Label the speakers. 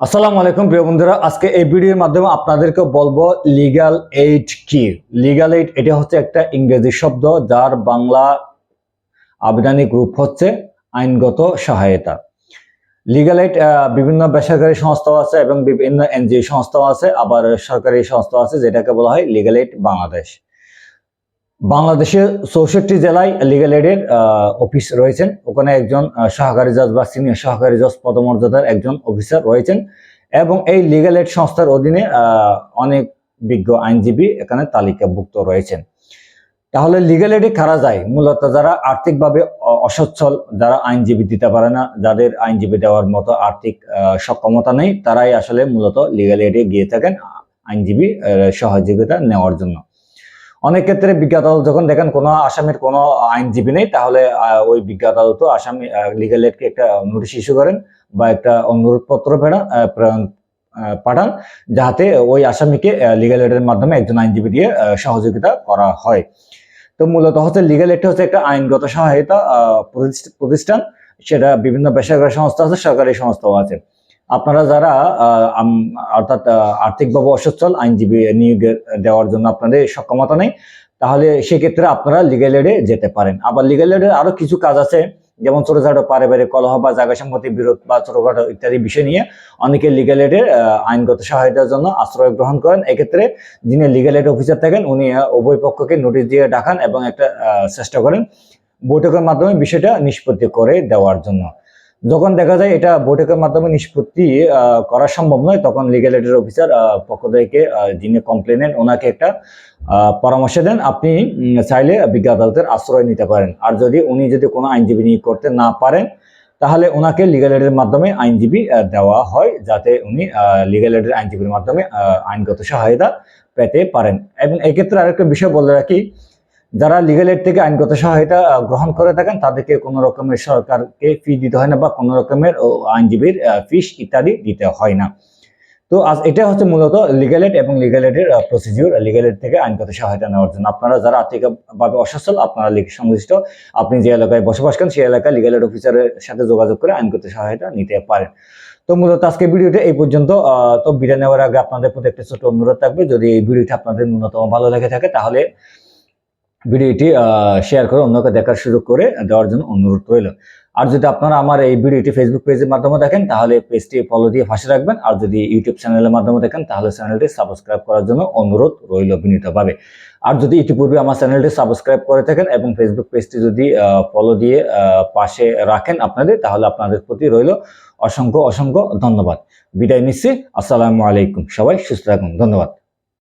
Speaker 1: আসসালামু আলাইকুম, প্রিয় বন্ধুরা। আজকে এই ভিডিওর মাধ্যমে আপনাদেরকে বলব লিগ্যাল এইড কি? লিগাল এইড এটা হচ্ছে একটা ইংরেজি শব্দ যার বাংলা আবেদনিক রূপ হচ্ছে আইনগত সহায়তা। লিগ্যাল এইড বিভিন্ন বেসরকারি সংস্থাও আছে এবং বিভিন্ন এনজিও সংস্থাও আছে, আবার সরকারি সংস্থা আছে যেটাকে বলা হয় লিগাল এইড বাংলাদেশ বাংলাদেশের চৌষট্টি জেলায় লিগ্যাল এডের অফিস রয়েছেন। ওখানে একজন সহকারী জজ বা সিনিয়র সহকারী জজ পদমর্যাদার একজন অফিসার রয়েছেন এবং এই লিগ্যাল এইড সংস্থার অধীনে অনেক বিজ্ঞ আইনজীবী এখানে তালিকাভুক্ত রয়েছেন। তাহলে লিগ্যাল এডে কারা যায়? মূলত যারা আর্থিকভাবে অসচ্ছল, যারা আইনজীবী দিতে পারে না, যাদের আইনজীবী দেওয়ার মতো আর্থিক সক্ষমতা নেই, তারাই আসলে মূলত লিগ্যাল এডে গিয়ে থাকেন আইনজীবী সহযোগিতা নেওয়ার জন্য। অনেক ক্ষেত্রে বিজ্ঞ আদালত যখন দেখেন কোনো আসামির কোনো আইনজীবী নেই, তাহলে ওই বিজ্ঞ আদালত আসামি লিগ্যাল এডকে একটা নোটিশ ইস্যু করেন বা একটা অনুরোধ পত্র প্রেরণ পাঠান যাতে ওই আসামিকে লিগাল এইডের মাধ্যমে একজন আইনজীবী দিয়ে সহযোগিতা করা হয়। তো মূলত হচ্ছে লিগ্যাল এইড হচ্ছে একটা আইনগত সহায়তা প্রতিষ্ঠান, সেটা বিভিন্ন বেসরকারি সংস্থা আছে, সরকারি সংস্থাও আছে। আপনারা যারা অর্থাৎ আর্থিকভাবে অসচ্ছল, আইনজীবী নিয়োগ দেওয়ার জন্য আপনাদের সক্ষমতা নেই, তাহলে সেক্ষেত্রে আপনারা লিগ্যাল এডে যেতে পারেন। আবার লিগ্যাল এডের আরও কিছু কাজ আছে, যেমন ছোটখাটো পারিবারিক কলহ বা জায়গা সম্মতি বিরোধ বা ছোটখাটো ইত্যাদি বিষয় নিয়ে অনেকে লিগ্যাল এডের আইনগত সহায়তার জন্য আশ্রয় গ্রহণ করেন। এক্ষেত্রে যিনি লিগ্যাল এড অফিসার থাকেন, উনি উভয় পক্ষকে নোটিশ দিয়ে ডাকান এবং একটা চেষ্টা করেন বৈঠকের মাধ্যমে বিষয়টা নিষ্পত্তি করে দেওয়ার জন্য। যখন দেখা যায় এটা বৈঠকের মাধ্যমে নিষ্পত্তি করা সম্ভব নয়, তখন লিগ্যাল এডের অফিসার পক্ষ থেকে যিনি নেন ওনাকে একটা পরামর্শ দেন। আপনি চাইলে বিজ্ঞ আদালতের আশ্রয় নিতে পারেন। আর যদি উনি যদি কোনো আইনজীবী নিয়োগ করতে না পারেন, তাহলে ওনাকে লিগ্যাল এডের মাধ্যমে আইনজীবী দেওয়া হয়, যাতে উনি লিগ্যাল এডের আইনজীবীর মাধ্যমে আইনগত সহায়তা পেতে পারেন। এবং এক্ষেত্রে আরেকটা বিষয় বলে রাখি যারা লিগ্যাল এড থেকে আইনগত সহায়তা গ্রহণ করে থাকেন, তাদেরকে কোনো রকমের সরকারকে ফি দিতে হয় না বা কোনো রকমের আইনজীবীর ফিস ইত্যাদি দিতে হয় না। তো আজ এটা হচ্ছে মূলত লিগ্যাল এড এবং লিগ্যাল এডের প্রসিডিউর লিগ্যাল এড থেকে আইনগত সহায়তা নেওয়ার জন্য। আপনারা যারা আর্থিকভাবে অসচ্ছল, আপনারা সংশ্লিষ্ট, আপনি যে এলাকায় বসবাস করেন, সেই এলাকায় লিগ্যাল এড অফিসারের সাথে যোগাযোগ করে আইনগত সহায়তা নিতে পারেন। তো মূলত আজকে ভিডিওটা এই পর্যন্ত তো বিদায় নেওয়ার আগে আপনাদের প্রতি একটা ছোট অনুরোধ থাকবে। যদি এই ভিডিওটা আপনাদের ন্যূনতম ভালো লেগে থাকে, তাহলে ভিডিওটি শেয়ার করে অন্যকে দেখার সুযোগ করে দেওয়ার জন্য অনুরোধ রইল। আর যদি আপনারা আমার এই ভিডিওটি ফেসবুক পেজের মাধ্যমে দেখেন, তাহলে পেজটি ফলো দিয়ে ফাঁসে রাখবেন। আর যদি ইউটিউব চ্যানেলের মাধ্যমে দেখেন, তাহলে চ্যানেলটি সাবস্ক্রাইব করার জন্য অনুরোধ রইল বিনীতভাবে। আর যদি ইতিপূর্বে আমার চ্যানেলটি সাবস্ক্রাইব করে থাকেন এবং ফেসবুক পেজটি যদি ফলো দিয়ে পাশে রাখেন আপনাদের, তাহলে আপনাদের প্রতি রইল অসংখ্য অসংখ্য ধন্যবাদ। বিদায় নিচ্ছি। আসসালামু আলাইকুম সবাই, সুস্থ থাকুন। ধন্যবাদ।